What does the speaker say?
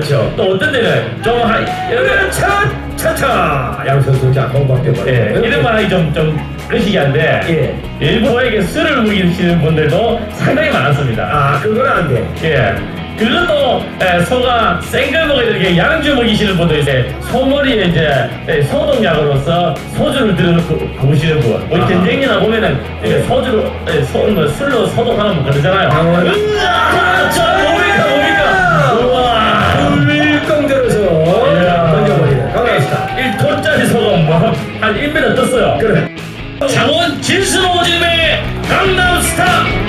그렇죠. 또 어떤 데는 좀 하, 여기 차차차 양 선수 자 홍박대 예, 이런 말하기 좀좀 거시기 한데 예. 일부에게 술을 먹이시는 분들도 상당히 많습니다. 아 그건 안 돼. 예. 그리고 또 에, 소가 생걸 먹어야 되게 양주 먹이시는 분도 이제 소머리에 이제 에, 소독약으로서 소주를 들여놓고 보시는 분. 뭐 아. 전쟁이나 보면은 이제 소주로 에, 소, 뭐 술로 소독하는 분 그러잖아요. 으아, 저 시소가 뭐한 1m 떴어요. 그래. 장원 진수로지의 강남스타.